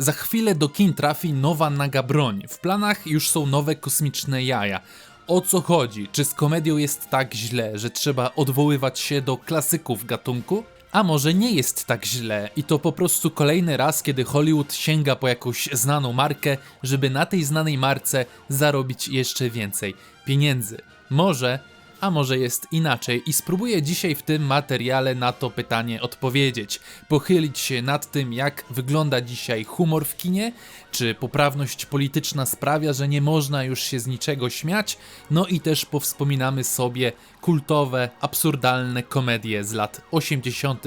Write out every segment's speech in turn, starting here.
Za chwilę do kin trafi nowa naga broń. W planach już są nowe kosmiczne jaja. O co chodzi? Czy z komedią jest tak źle, że trzeba odwoływać się do klasyków gatunku? A może nie jest tak źle i to po prostu kolejny raz, kiedy Hollywood sięga po jakąś znaną markę, żeby na tej znanej marce zarobić jeszcze więcej pieniędzy. Może a może jest inaczej i spróbuję dzisiaj w tym materiale na to pytanie odpowiedzieć. Pochylić się nad tym, jak wygląda dzisiaj humor w kinie, czy poprawność polityczna sprawia, że nie można już się z niczego śmiać, no i też powspominamy sobie kultowe, absurdalne komedie z lat 80.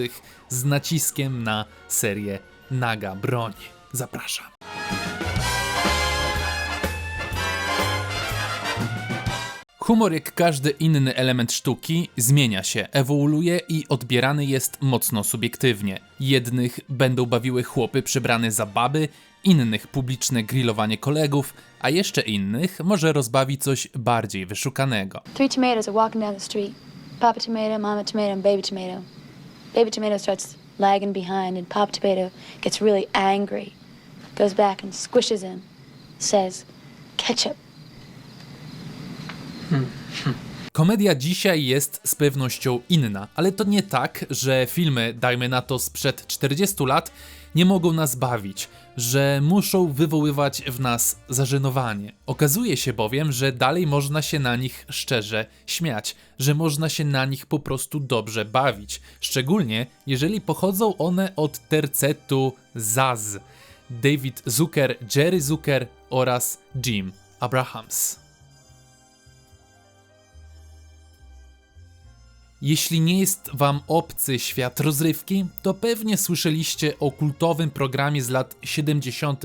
z naciskiem na serię Naga Broń. Zapraszam. Humor, jak każdy inny element sztuki, zmienia się, ewoluuje i odbierany jest mocno subiektywnie. Jednych będą bawiły chłopy przebrane za baby, innych publiczne grillowanie kolegów, a jeszcze innych może rozbawi coś bardziej wyszukanego. Three tomatoes are walking down the street. Papa tomato, mama tomato, baby tomato. Baby tomato starts lagging behind, and Papa tomato gets really angry. Goes back and squishes him. Says, ketchup. Komedia dzisiaj jest z pewnością inna, ale to nie tak, że filmy, dajmy na to sprzed 40 lat, nie mogą nas bawić, że muszą wywoływać w nas zażenowanie. Okazuje się bowiem, że dalej można się na nich szczerze śmiać, że można się na nich po prostu dobrze bawić, szczególnie jeżeli pochodzą one od tercetu Zaz. David Zucker, Jerry Zucker oraz Jim Abrahams. Jeśli nie jest wam obcy świat rozrywki, to pewnie słyszeliście o kultowym programie z lat 70.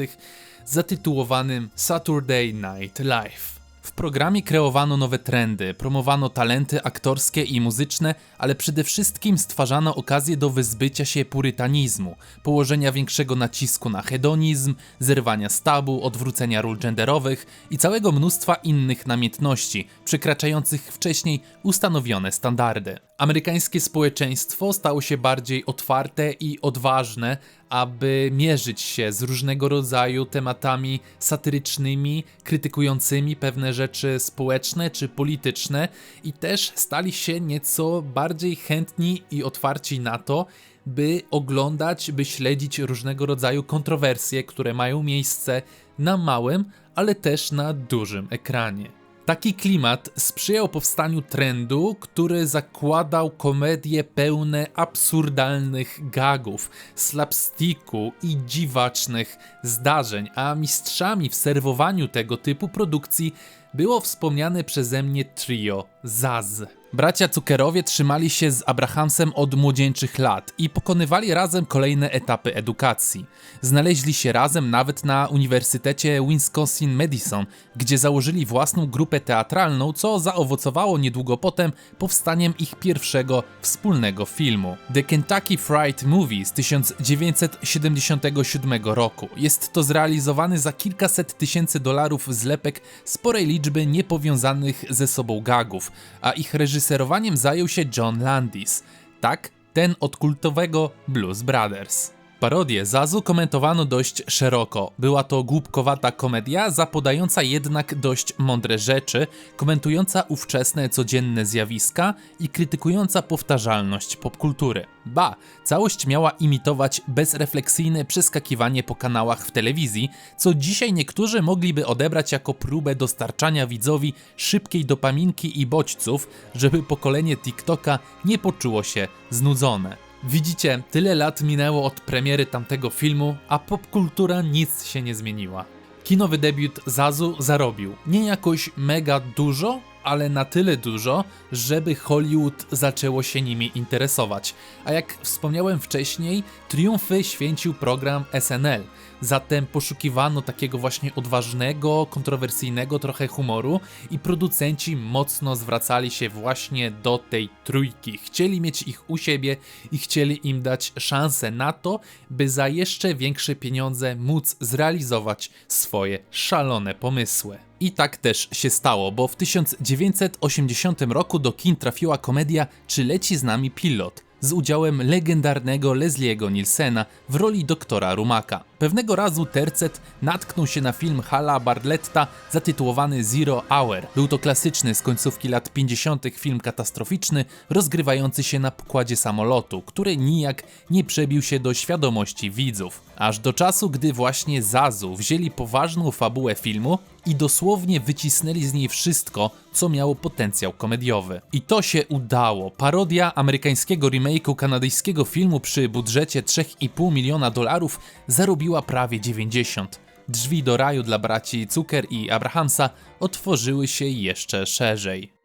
zatytułowanym Saturday Night Live. W programie kreowano nowe trendy, promowano talenty aktorskie i muzyczne, ale przede wszystkim stwarzano okazję do wyzbycia się purytanizmu, położenia większego nacisku na hedonizm, zerwania z tabu, odwrócenia ról genderowych i całego mnóstwa innych namiętności, przekraczających wcześniej ustanowione standardy. Amerykańskie społeczeństwo stało się bardziej otwarte i odważne, aby mierzyć się z różnego rodzaju tematami satyrycznymi, krytykującymi pewne rzeczy społeczne czy polityczne, i też stali się nieco bardziej chętni i otwarci na to, by oglądać, by śledzić różnego rodzaju kontrowersje, które mają miejsce na małym, ale też na dużym ekranie. Taki klimat sprzyjał powstaniu trendu, który zakładał komedie pełne absurdalnych gagów, slapsticku i dziwacznych zdarzeń, a mistrzami w serwowaniu tego typu produkcji było wspomniane przeze mnie trio Zaz. Bracia Zuckerowie trzymali się z Abrahamsem od młodzieńczych lat i pokonywali razem kolejne etapy edukacji. Znaleźli się razem nawet na Uniwersytecie Wisconsin-Madison, gdzie założyli własną grupę teatralną, co zaowocowało niedługo potem powstaniem ich pierwszego wspólnego filmu. The Kentucky Fried Movie z 1977 roku. Jest to zrealizowany za kilkaset tysięcy dolarów zlepek sporej liczby niepowiązanych ze sobą gagów, a ich reżyserowaniem zajął się John Landis. Tak, ten od kultowego Blues Brothers. Parodię Zazu komentowano dość szeroko. Była to głupkowata komedia, zapodająca jednak dość mądre rzeczy, komentująca ówczesne codzienne zjawiska i krytykująca powtarzalność popkultury. Ba, całość miała imitować bezrefleksyjne przeskakiwanie po kanałach w telewizji, co dzisiaj niektórzy mogliby odebrać jako próbę dostarczania widzowi szybkiej dopaminki i bodźców, żeby pokolenie TikToka nie poczuło się znudzone. Widzicie, tyle lat minęło od premiery tamtego filmu, a popkultura nic się nie zmieniła. Kinowy debiut Zazu zarobił. Nie jakoś mega dużo, ale na tyle dużo, żeby Hollywood zaczęło się nimi interesować. A jak wspomniałem wcześniej, triumfy święcił program SNL. Zatem poszukiwano takiego właśnie odważnego, kontrowersyjnego trochę humoru i producenci mocno zwracali się właśnie do tej trójki. Chcieli mieć ich u siebie i chcieli im dać szansę na to, by za jeszcze większe pieniądze móc zrealizować swoje szalone pomysły. I tak też się stało, bo w 1980 roku do kin trafiła komedia Czy leci z nami pilot? z udziałem legendarnego Leslie'ego Nielsena w roli doktora Rumaka. Pewnego razu Tercet natknął się na film Hala Barletta zatytułowany Zero Hour. Był to klasyczny z końcówki lat 50. film katastroficzny, rozgrywający się na pokładzie samolotu, który nijak nie przebił się do świadomości widzów. Aż do czasu, gdy właśnie Zazu wzięli poważną fabułę filmu i dosłownie wycisnęli z niej wszystko, co miało potencjał komediowy. I to się udało. Parodia amerykańskiego remake'u kanadyjskiego filmu przy budżecie 3,5 miliona dolarów zarobiła prawie 90. Drzwi do raju dla braci Zucker i Abrahamsa otworzyły się jeszcze szerzej.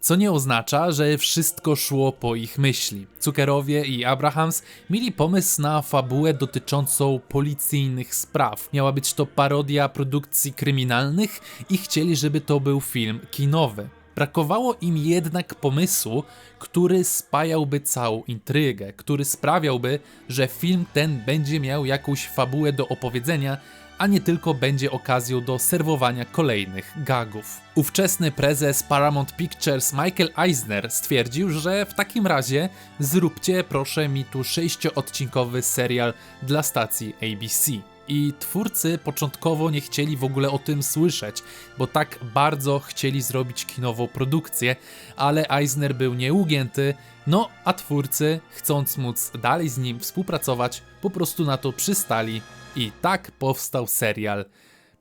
Co nie oznacza, że wszystko szło po ich myśli. Zuckerowie i Abrahams mieli pomysł na fabułę dotyczącą policyjnych spraw. Miała być to parodia produkcji kryminalnych i chcieli, żeby to był film kinowy. Brakowało im jednak pomysłu, który spajałby całą intrygę, który sprawiałby, że film ten będzie miał jakąś fabułę do opowiedzenia, a nie tylko będzie okazją do serwowania kolejnych gagów. Ówczesny prezes Paramount Pictures Michael Eisner stwierdził, że w takim razie zróbcie proszę mi tu sześcioodcinkowy serial dla stacji ABC. I twórcy początkowo nie chcieli w ogóle o tym słyszeć, bo tak bardzo chcieli zrobić kinową produkcję, ale Eisner był nieugięty, no a twórcy, chcąc móc dalej z nim współpracować, po prostu na to przystali i tak powstał serial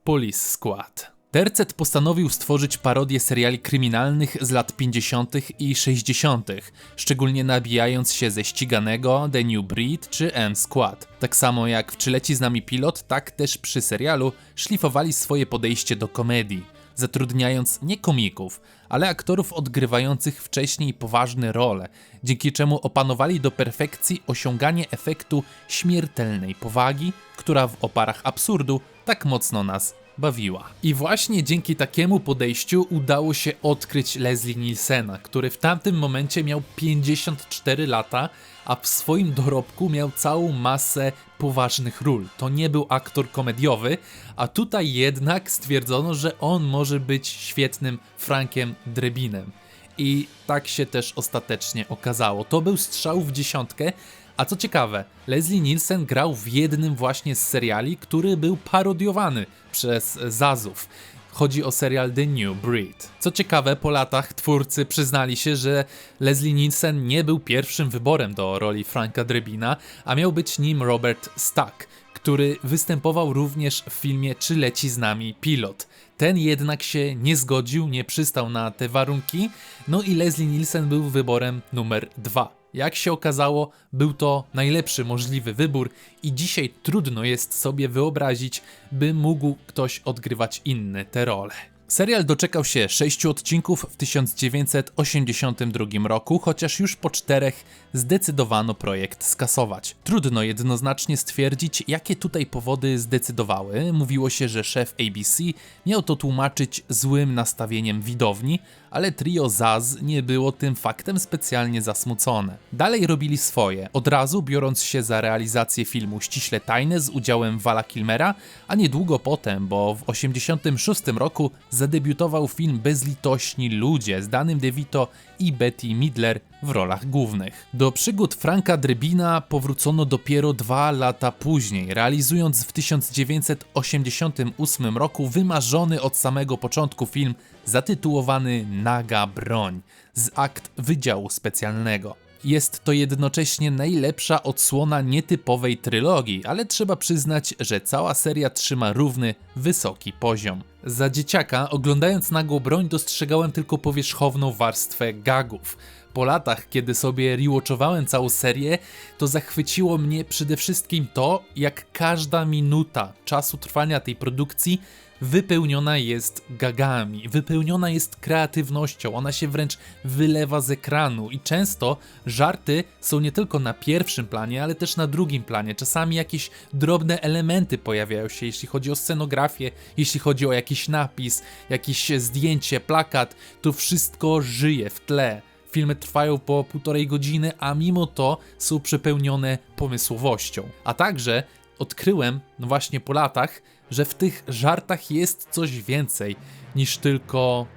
Police Squad. Tercet postanowił stworzyć parodię seriali kryminalnych z lat 50. i 60., szczególnie nabijając się ze ściganego The New Breed czy M Squad. Tak samo jak w Czy leci z nami pilot, tak też przy serialu szlifowali swoje podejście do komedii, zatrudniając nie komików, ale aktorów odgrywających wcześniej poważne role, dzięki czemu opanowali do perfekcji osiąganie efektu śmiertelnej powagi, która w oparach absurdu tak mocno nas bawiła. I właśnie dzięki takiemu podejściu udało się odkryć Leslie Nielsena, który w tamtym momencie miał 54 lata, a w swoim dorobku miał całą masę poważnych ról. To nie był aktor komediowy, a tutaj jednak stwierdzono, że on może być świetnym Frankiem Drebinem. I tak się też ostatecznie okazało. To był strzał w dziesiątkę, a co ciekawe, Leslie Nielsen grał w jednym właśnie z seriali, który był parodiowany przez Zazów. Chodzi o serial The New Breed. Co ciekawe, po latach twórcy przyznali się, że Leslie Nielsen nie był pierwszym wyborem do roli Franka Drebina, a miał być nim Robert Stack, który występował również w filmie Czy leci z nami pilot. Ten jednak się nie zgodził, nie przystał na te warunki, no i Leslie Nielsen był wyborem numer dwa. Jak się okazało, był to najlepszy możliwy wybór i dzisiaj trudno jest sobie wyobrazić, by mógł ktoś odgrywać inne te role. Serial doczekał się sześciu odcinków w 1982 roku, chociaż już po czterech zdecydowano projekt skasować. Trudno jednoznacznie stwierdzić, jakie tutaj powody zdecydowały. Mówiło się, że szef ABC miał to tłumaczyć złym nastawieniem widowni, ale trio Zaz nie było tym faktem specjalnie zasmucone. Dalej robili swoje, od razu biorąc się za realizację filmu ściśle tajne z udziałem Vala Kilmera, a niedługo potem, bo w 1986 roku zadebiutował film Bezlitośni Ludzie z Danym DeVito i Betty Midler w rolach głównych. Do przygód Franka Drebina powrócono dopiero dwa lata później, realizując w 1988 roku wymarzony od samego początku film zatytułowany Naga Broń z akt Wydziału Specjalnego. Jest to jednocześnie najlepsza odsłona nietypowej trylogii, ale trzeba przyznać, że cała seria trzyma równy, wysoki poziom. Za dzieciaka, oglądając nagłą broń, dostrzegałem tylko powierzchowną warstwę gagów. Po latach, kiedy sobie rewatchowałem całą serię, to zachwyciło mnie przede wszystkim to, jak każda minuta czasu trwania tej produkcji wypełniona jest gagami, wypełniona jest kreatywnością, ona się wręcz wylewa z ekranu i często żarty są nie tylko na pierwszym planie, ale też na drugim planie. Czasami jakieś drobne elementy pojawiają się, jeśli chodzi o scenografię, jeśli chodzi o jakiś napis, jakieś zdjęcie, plakat, to wszystko żyje w tle. Filmy trwają po półtorej godziny, a mimo to są przepełnione pomysłowością. A także odkryłem, no właśnie po latach, że w tych żartach jest coś więcej niż tylko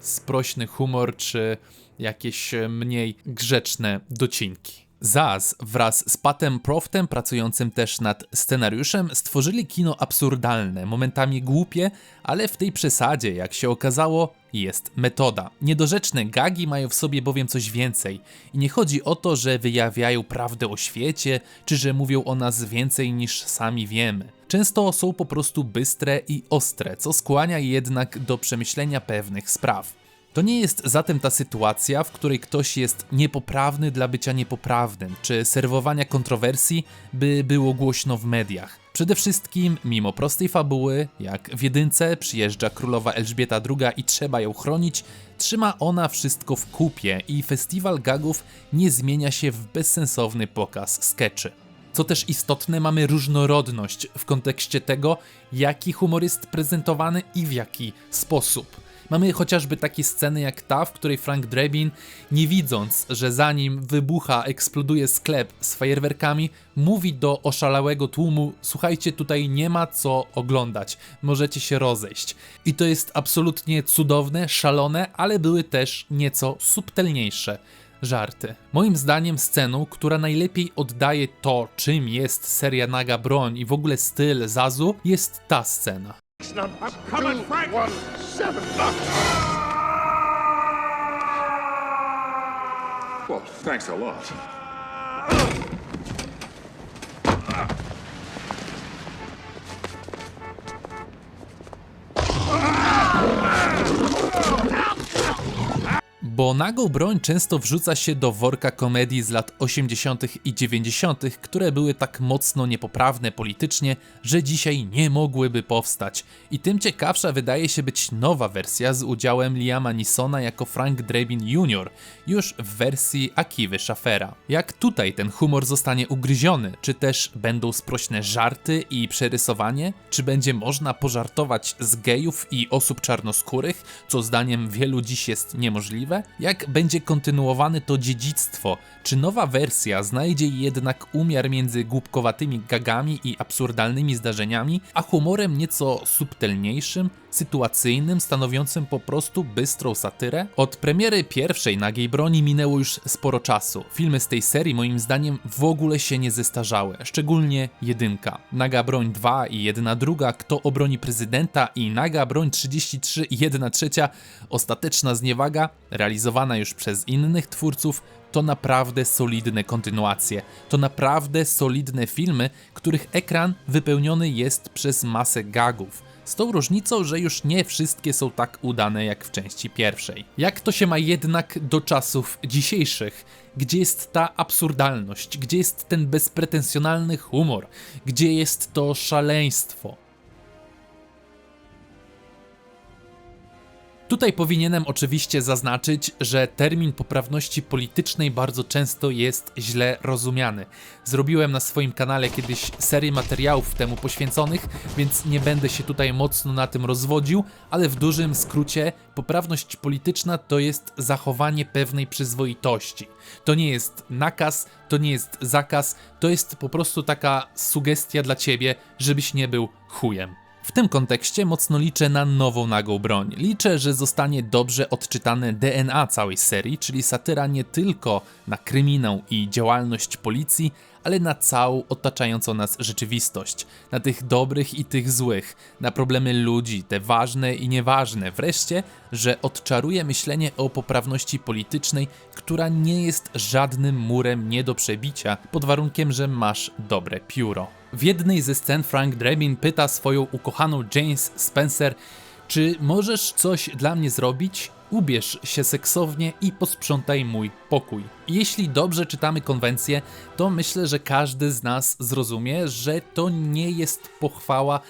sprośny humor czy jakieś e, mniej grzeczne docinki. Zaz wraz z Patem Proftem, pracującym też nad scenariuszem, stworzyli kino absurdalne, momentami głupie, ale w tej przesadzie, jak się okazało, jest metoda. Niedorzeczne gagi mają w sobie bowiem coś więcej. I nie chodzi o to, że wyjawiają prawdę o świecie, czy że mówią o nas więcej niż sami wiemy. Często są po prostu bystre i ostre, co skłania jednak do przemyślenia pewnych spraw. To nie jest zatem ta sytuacja, w której ktoś jest niepoprawny dla bycia niepoprawnym, czy serwowania kontrowersji, by było głośno w mediach. Przede wszystkim, mimo prostej fabuły, jak w jedynce przyjeżdża królowa Elżbieta II i trzeba ją chronić, trzyma ona wszystko w kupie i festiwal gagów nie zmienia się w bezsensowny pokaz skeczy. Co też istotne, mamy różnorodność w kontekście tego, jaki humor jest prezentowany i w jaki sposób. Mamy chociażby takie sceny jak ta, w której Frank Drebin, nie widząc, że za nim wybucha, eksploduje sklep z fajerwerkami, mówi do oszalałego tłumu: Słuchajcie, tutaj nie ma co oglądać, możecie się rozejść. I to jest absolutnie cudowne, szalone, ale były też nieco subtelniejsze żarty. Moim zdaniem sceną, która najlepiej oddaje to, czym jest seria Naga Broń i w ogóle styl Zazu, jest ta scena. I'm coming, Frank. One, seven. Well, thanks a lot. Uh, Bo nagą broń często wrzuca się do worka komedii z lat 80. i 90., które były tak mocno niepoprawne politycznie, że dzisiaj nie mogłyby powstać. I tym ciekawsza wydaje się być nowa wersja z udziałem Liama Nisona jako Frank Drebin Jr., już w wersji Akiwy Schaffera. Jak tutaj ten humor zostanie ugryziony? Czy też będą sprośne żarty i przerysowanie? Czy będzie można pożartować z gejów i osób czarnoskórych, co zdaniem wielu dziś jest niemożliwe? Jak będzie kontynuowane to dziedzictwo? Czy nowa wersja znajdzie jednak umiar między głupkowatymi gagami i absurdalnymi zdarzeniami, a humorem nieco subtelniejszym, sytuacyjnym, stanowiącym po prostu bystrą satyrę? Od premiery pierwszej Nagiej Broni minęło już sporo czasu. Filmy z tej serii moim zdaniem w ogóle się nie zestarzały, szczególnie jedynka. Naga Broń 2 i jedna druga, Kto obroni prezydenta i Naga Broń 33 i jedna trzecia, ostateczna zniewaga, realizowana już przez innych twórców, to naprawdę solidne kontynuacje. To naprawdę solidne filmy, których ekran wypełniony jest przez masę gagów. Z tą różnicą, że już nie wszystkie są tak udane jak w części pierwszej. Jak to się ma jednak do czasów dzisiejszych, gdzie jest ta absurdalność, gdzie jest ten bezpretensjonalny humor, gdzie jest to szaleństwo? Tutaj powinienem oczywiście zaznaczyć, że termin poprawności politycznej bardzo często jest źle rozumiany. Zrobiłem na swoim kanale kiedyś serię materiałów temu poświęconych, więc nie będę się tutaj mocno na tym rozwodził, ale w dużym skrócie poprawność polityczna to jest zachowanie pewnej przyzwoitości. To nie jest nakaz, to nie jest zakaz, to jest po prostu taka sugestia dla ciebie, żebyś nie był chujem. W tym kontekście mocno liczę na nową nagą broń. Liczę, że zostanie dobrze odczytane DNA całej serii, czyli satyra nie tylko na kryminał i działalność policji, ale na całą otaczającą nas rzeczywistość, na tych dobrych i tych złych, na problemy ludzi, te ważne i nieważne, wreszcie, że odczaruje myślenie o poprawności politycznej, która nie jest żadnym murem nie do przebicia, pod warunkiem, że masz dobre pióro. W jednej ze scen Frank Drebin pyta swoją ukochaną James Spencer, czy możesz coś dla mnie zrobić? Ubierz się seksownie i posprzątaj mój pokój. Jeśli dobrze czytamy konwencję, to myślę, że każdy z nas zrozumie, że to nie jest pochwała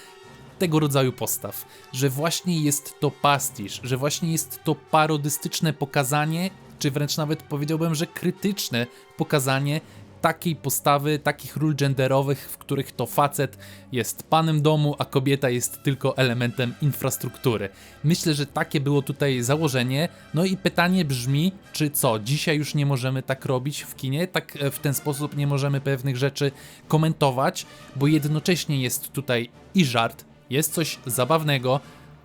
tego rodzaju postaw, że właśnie jest to pastisz, że właśnie jest to parodystyczne pokazanie, czy wręcz nawet powiedziałbym, że krytyczne pokazanie takiej postawy, takich ról genderowych, w których to facet jest panem domu, a kobieta jest tylko elementem infrastruktury. Myślę, że takie było tutaj założenie. No i pytanie brzmi, czy co, dzisiaj już nie możemy tak robić w kinie, tak e, w ten sposób nie możemy pewnych rzeczy komentować, bo jednocześnie jest tutaj i żart, jest coś zabawnego,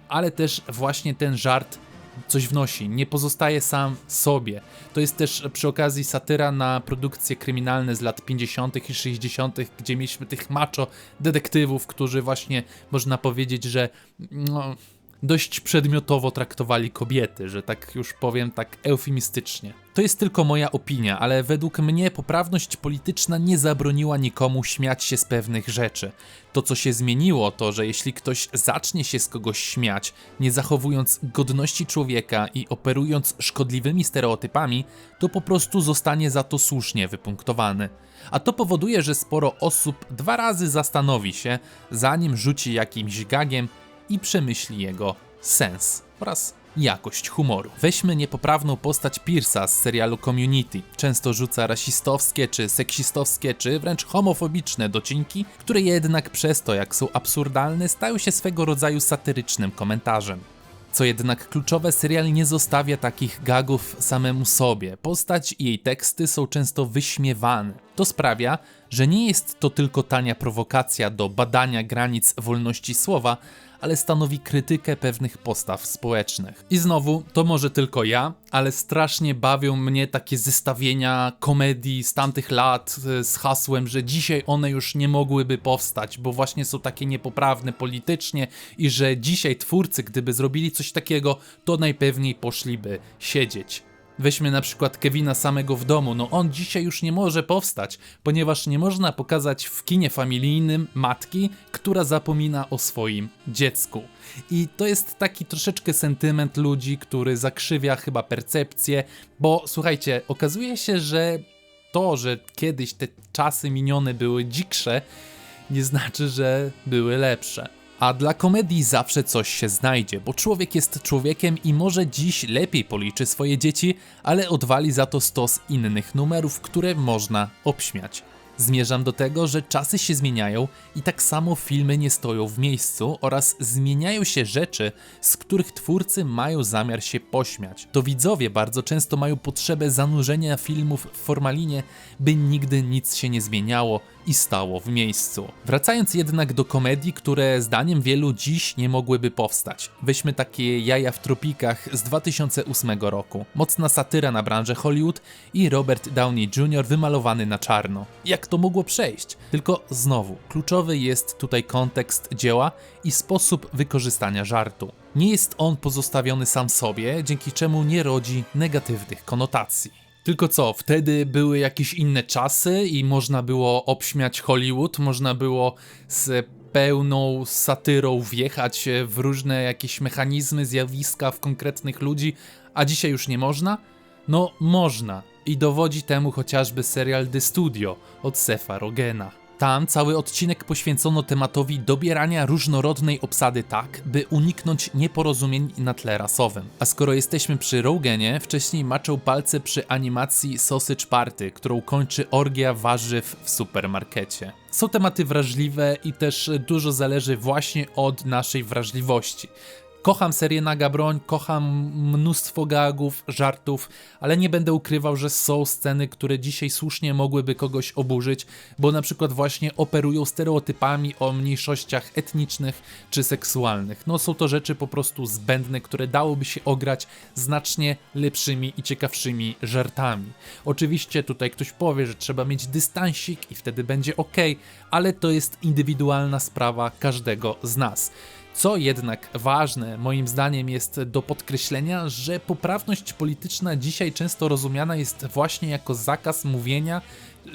ale też właśnie ten żart coś wnosi, nie pozostaje sam sobie. To jest też przy okazji satyra na produkcje kryminalne z lat 50. i 60., gdzie mieliśmy tych macho detektywów, którzy właśnie można powiedzieć, że no, dość przedmiotowo traktowali kobiety, że tak już powiem tak eufemistycznie. To jest tylko moja opinia, ale według mnie poprawność polityczna nie zabroniła nikomu śmiać się z pewnych rzeczy. To, co się zmieniło, to, że jeśli ktoś zacznie się z kogoś śmiać, nie zachowując godności człowieka i operując szkodliwymi stereotypami, to po prostu zostanie za to słusznie wypunktowany. A to powoduje, że sporo osób dwa razy zastanowi się, zanim rzuci jakimś gagiem i przemyśli jego sens oraz jakość humoru. Weźmy niepoprawną postać Pierce'a z serialu Community. Często rzuca rasistowskie, czy seksistowskie, czy wręcz homofobiczne docinki, które jednak przez to, jak są absurdalne, stają się swego rodzaju satyrycznym komentarzem. Co jednak kluczowe, serial nie zostawia takich gagów samemu sobie. Postać i jej teksty są często wyśmiewane. To sprawia, że nie jest to tylko tania prowokacja do badania granic wolności słowa, ale stanowi krytykę pewnych postaw społecznych. I znowu, to może tylko ja, ale strasznie bawią mnie takie zestawienia komedii z tamtych lat e, z hasłem, że dzisiaj one już nie mogłyby powstać, bo właśnie są takie niepoprawne politycznie i że dzisiaj twórcy, gdyby zrobili coś takiego, to najpewniej poszliby siedzieć. Weźmy na przykład Kevina samego w domu. No on dzisiaj już nie może powstać, ponieważ nie można pokazać w kinie familijnym matki, która zapomina o swoim dziecku. I to jest taki troszeczkę sentyment ludzi, który zakrzywia chyba percepcję, bo słuchajcie, okazuje się, że to, że kiedyś te czasy minione były dziksze, nie znaczy, że były lepsze. A dla komedii zawsze coś się znajdzie, bo człowiek jest człowiekiem i może dziś lepiej policzy swoje dzieci, ale odwali za to stos innych numerów, które można obśmiać. Zmierzam do tego, że czasy się zmieniają i tak samo filmy nie stoją w miejscu oraz zmieniają się rzeczy, z których twórcy mają zamiar się pośmiać. To widzowie bardzo często mają potrzebę zanurzenia filmów w formalinie, by nigdy nic się nie zmieniało i stało w miejscu. Wracając jednak do komedii, które zdaniem wielu dziś nie mogłyby powstać. Weźmy takie Jaja w tropikach z 2008 roku. Mocna satyra na branżę Hollywood i Robert Downey Jr. wymalowany na czarno. Jak to mogło przejść? Tylko znowu, kluczowy jest tutaj kontekst dzieła i sposób wykorzystania żartu. Nie jest on pozostawiony sam sobie, dzięki czemu nie rodzi negatywnych konotacji. Tylko co, wtedy były jakieś inne czasy i można było obśmiać Hollywood, można było z pełną satyrą wjechać w różne jakieś mechanizmy, zjawiska w konkretnych ludzi, a dzisiaj już nie można? No można. I dowodzi temu chociażby serial The Studio od Sefa Rogena. Tam cały odcinek poświęcono tematowi dobierania różnorodnej obsady tak, by uniknąć nieporozumień na tle rasowym. A skoro jesteśmy przy Rogenie, wcześniej maczał palce przy animacji Sausage Party, którą kończy orgia warzyw w supermarkecie. Są tematy wrażliwe i też dużo zależy właśnie od naszej wrażliwości. Kocham serię Naga Broń, kocham mnóstwo gagów, żartów, ale nie będę ukrywał, że są sceny, które dzisiaj słusznie mogłyby kogoś oburzyć, bo na przykład właśnie operują stereotypami o mniejszościach etnicznych czy seksualnych. No są to rzeczy po prostu zbędne, które dałoby się ograć znacznie lepszymi i ciekawszymi żartami. Oczywiście tutaj ktoś powie, że trzeba mieć dystansik i wtedy będzie ok, ale to jest indywidualna sprawa każdego z nas. Co jednak ważne, moim zdaniem, jest do podkreślenia, że poprawność polityczna dzisiaj często rozumiana jest właśnie jako zakaz mówienia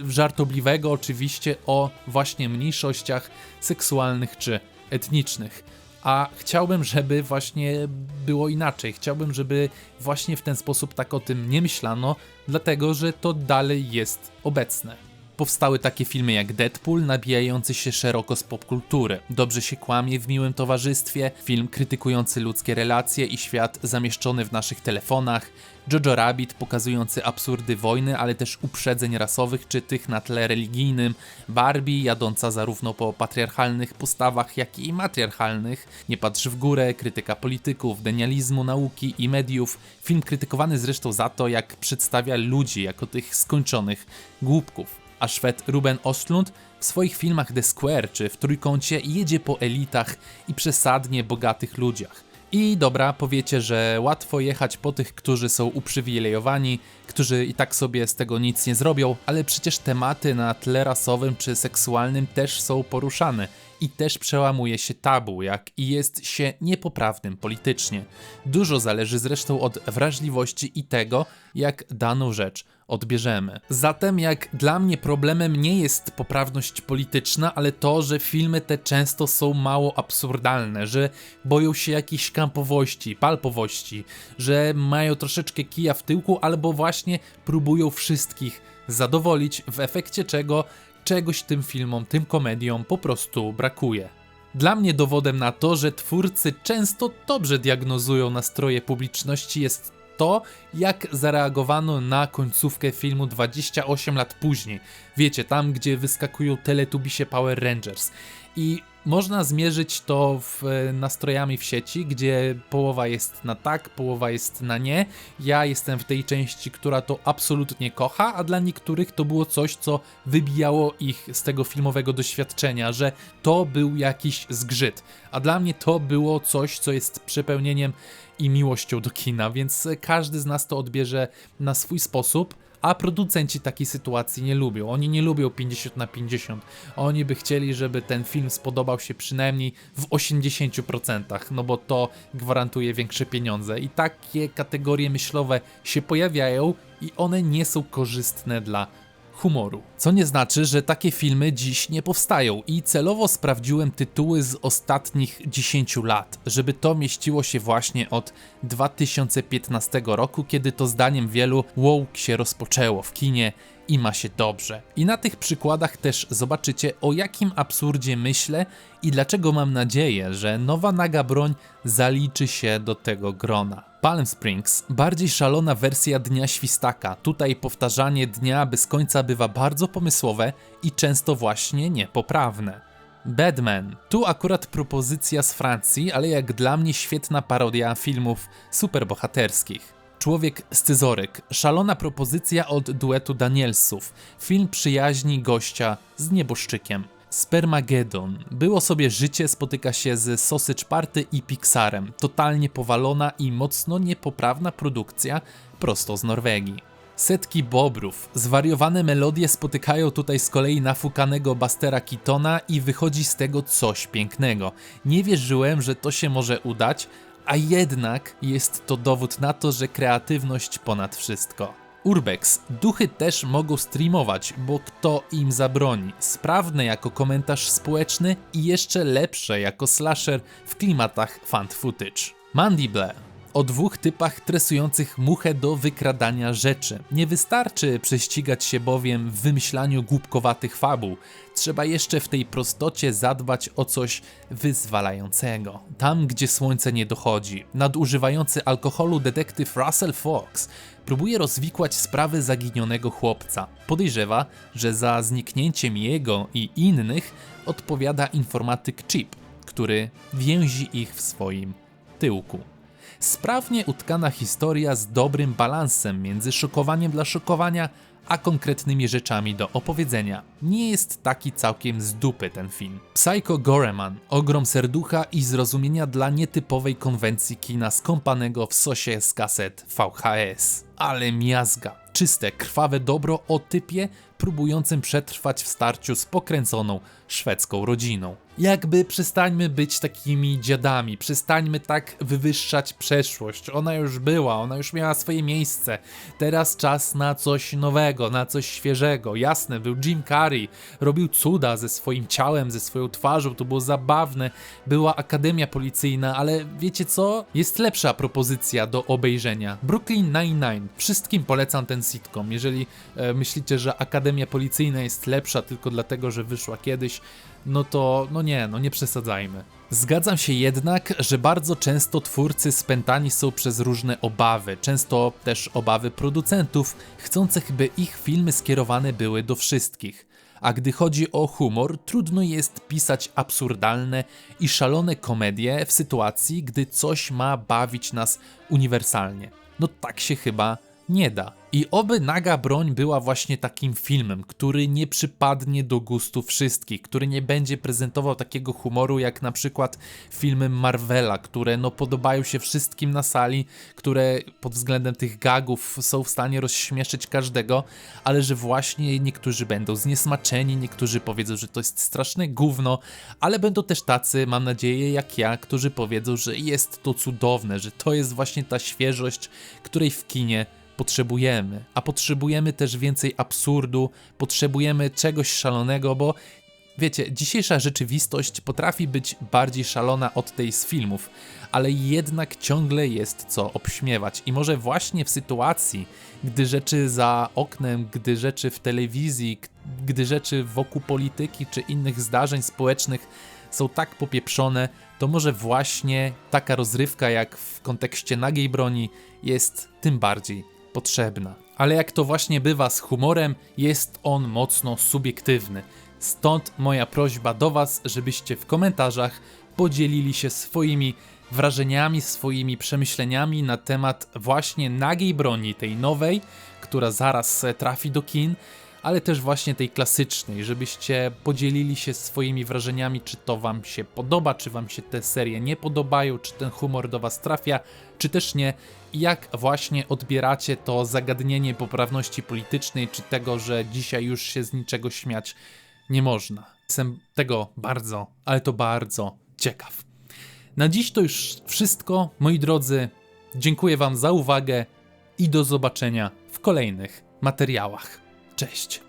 żartobliwego oczywiście o właśnie mniejszościach seksualnych czy etnicznych. A chciałbym, żeby właśnie było inaczej. Chciałbym, żeby właśnie w ten sposób tak o tym nie myślano, dlatego że to dalej jest obecne. Powstały takie filmy jak Deadpool, nabijający się szeroko z popkultury. Dobrze się kłamie w miłym towarzystwie, film krytykujący ludzkie relacje i świat zamieszczony w naszych telefonach, Jojo Rabbit pokazujący absurdy wojny, ale też uprzedzeń rasowych czy tych na tle religijnym, Barbie jadąca zarówno po patriarchalnych postawach, jak i matriarchalnych, Nie patrz w górę, krytyka polityków, denializmu nauki i mediów, film krytykowany zresztą za to, jak przedstawia ludzi jako tych skończonych głupków a Szwed Ruben Ostlund w swoich filmach The Square czy w Trójkącie jedzie po elitach i przesadnie bogatych ludziach. I dobra, powiecie, że łatwo jechać po tych, którzy są uprzywilejowani, którzy i tak sobie z tego nic nie zrobią, ale przecież tematy na tle rasowym czy seksualnym też są poruszane i też przełamuje się tabu, jak i jest się niepoprawnym politycznie. Dużo zależy zresztą od wrażliwości i tego, jak daną rzecz odbierzemy. Zatem jak dla mnie problemem nie jest poprawność polityczna, ale to, że filmy te często są mało absurdalne, że boją się jakiejś kampowości, palpowości, że mają troszeczkę kija w tyłku albo właśnie próbują wszystkich zadowolić, w efekcie czego czegoś tym filmom, tym komediom po prostu brakuje. Dla mnie dowodem na to, że twórcy często dobrze diagnozują nastroje publiczności jest to, jak zareagowano na końcówkę filmu 28 lat później. Wiecie, tam gdzie wyskakują teletubisie Power Rangers. I można zmierzyć to w, e, nastrojami w sieci, gdzie połowa jest na tak, połowa jest na nie. Ja jestem w tej części, która to absolutnie kocha, a dla niektórych to było coś, co wybijało ich z tego filmowego doświadczenia, że to był jakiś zgrzyt. A dla mnie to było coś, co jest przepełnieniem i miłością do kina, więc każdy z nas to odbierze na swój sposób. A producenci takiej sytuacji nie lubią. Oni nie lubią 50 na 50. Oni by chcieli, żeby ten film spodobał się przynajmniej w 80%, no bo to gwarantuje większe pieniądze. I takie kategorie myślowe się pojawiają i one nie są korzystne dla humoru. Co nie znaczy, że takie filmy dziś nie powstają i celowo sprawdziłem tytuły z ostatnich 10 lat, żeby to mieściło się właśnie od 2015 roku, kiedy to zdaniem wielu woke się rozpoczęło w kinie i ma się dobrze. I na tych przykładach też zobaczycie o jakim absurdzie myślę i dlaczego mam nadzieję, że nowa naga broń zaliczy się do tego grona. Palm Springs, bardziej szalona wersja Dnia Świstaka. Tutaj powtarzanie dnia bez końca bywa bardzo pomysłowe i często właśnie niepoprawne. Badman. Tu akurat propozycja z Francji, ale jak dla mnie świetna parodia filmów superbohaterskich. Człowiek scyzoryk. Szalona propozycja od duetu Danielsów. Film przyjaźni gościa z nieboszczykiem. Spermagedon. Było sobie życie spotyka się z Sausage Party i Pixarem. Totalnie powalona i mocno niepoprawna produkcja prosto z Norwegii. Setki bobrów. Zwariowane melodie spotykają tutaj z kolei nafukanego Bastera Keatona i wychodzi z tego coś pięknego. Nie wierzyłem, że to się może udać, a jednak jest to dowód na to, że kreatywność ponad wszystko. Urbex. Duchy też mogą streamować, bo kto im zabroni? Sprawne jako komentarz społeczny i jeszcze lepsze jako slasher w klimatach fan footage. Mandible. O dwóch typach tresujących muchę do wykradania rzeczy. Nie wystarczy prześcigać się bowiem w wymyślaniu głupkowatych fabuł. Trzeba jeszcze w tej prostocie zadbać o coś wyzwalającego. Tam, gdzie słońce nie dochodzi, nadużywający alkoholu detektyw Russell Fox próbuje rozwikłać sprawy zaginionego chłopca. Podejrzewa, że za zniknięciem jego i innych odpowiada informatyk Chip, który więzi ich w swoim tyłku. Sprawnie utkana historia z dobrym balansem między szokowaniem dla szokowania, a konkretnymi rzeczami do opowiedzenia. Nie jest taki całkiem z dupy ten film. Psycho Goreman, ogrom serducha i zrozumienia dla nietypowej konwencji kina skąpanego w sosie z kaset VHS. Ale miazga. Czyste, krwawe dobro o typie próbującym przetrwać w starciu z pokręconą szwedzką rodziną. Jakby przestańmy być takimi dziadami, przestańmy tak wywyższać przeszłość. Ona już była, ona już miała swoje miejsce. Teraz czas na coś nowego, na coś świeżego. Jasne, był Jim Carrey, robił cuda ze swoim ciałem, ze swoją twarzą, to było zabawne. Była Akademia Policyjna, ale wiecie co? Jest lepsza propozycja do obejrzenia. Brooklyn Nine-Nine. Wszystkim polecam ten sitcom. Jeżeli e, myślicie, że Akademia Policyjna jest lepsza tylko dlatego, że wyszła kiedyś, no to no nie, no nie przesadzajmy. Zgadzam się jednak, że bardzo często twórcy spętani są przez różne obawy, często też obawy producentów, chcących by ich filmy skierowane były do wszystkich. A gdy chodzi o humor, trudno jest pisać absurdalne i szalone komedie w sytuacji, gdy coś ma bawić nas uniwersalnie. No tak się chyba nie da. I oby Naga Broń była właśnie takim filmem, który nie przypadnie do gustu wszystkich, który nie będzie prezentował takiego humoru jak na przykład filmy Marvela, które no podobają się wszystkim na sali, które pod względem tych gagów są w stanie rozśmieszyć każdego, ale że właśnie niektórzy będą zniesmaczeni, niektórzy powiedzą, że to jest straszne gówno, ale będą też tacy, mam nadzieję, jak ja, którzy powiedzą, że jest to cudowne, że to jest właśnie ta świeżość, której w kinie potrzebujemy. A potrzebujemy też więcej absurdu, potrzebujemy czegoś szalonego, bo wiecie, dzisiejsza rzeczywistość potrafi być bardziej szalona od tej z filmów, ale jednak ciągle jest co obśmiewać. I może właśnie w sytuacji, gdy rzeczy za oknem, gdy rzeczy w telewizji, gdy rzeczy wokół polityki czy innych zdarzeń społecznych są tak popieprzone, to może właśnie taka rozrywka jak w kontekście nagiej broni jest tym bardziej potrzebna. Ale jak to właśnie bywa z humorem, jest on mocno subiektywny. Stąd moja prośba do Was, żebyście w komentarzach podzielili się swoimi wrażeniami, swoimi przemyśleniami na temat właśnie nagiej broni, tej nowej, która zaraz trafi do kin, ale też właśnie tej klasycznej, żebyście podzielili się swoimi wrażeniami, czy to Wam się podoba, czy Wam się te serie nie podobają, czy ten humor do Was trafia, czy też nie. Jak właśnie odbieracie to zagadnienie poprawności politycznej, czy tego, że dzisiaj już się z niczego śmiać nie można. Jestem tego bardzo, ale to bardzo ciekaw. Na dziś to już wszystko, moi drodzy. Dziękuję Wam za uwagę i do zobaczenia w kolejnych materiałach. Cześć.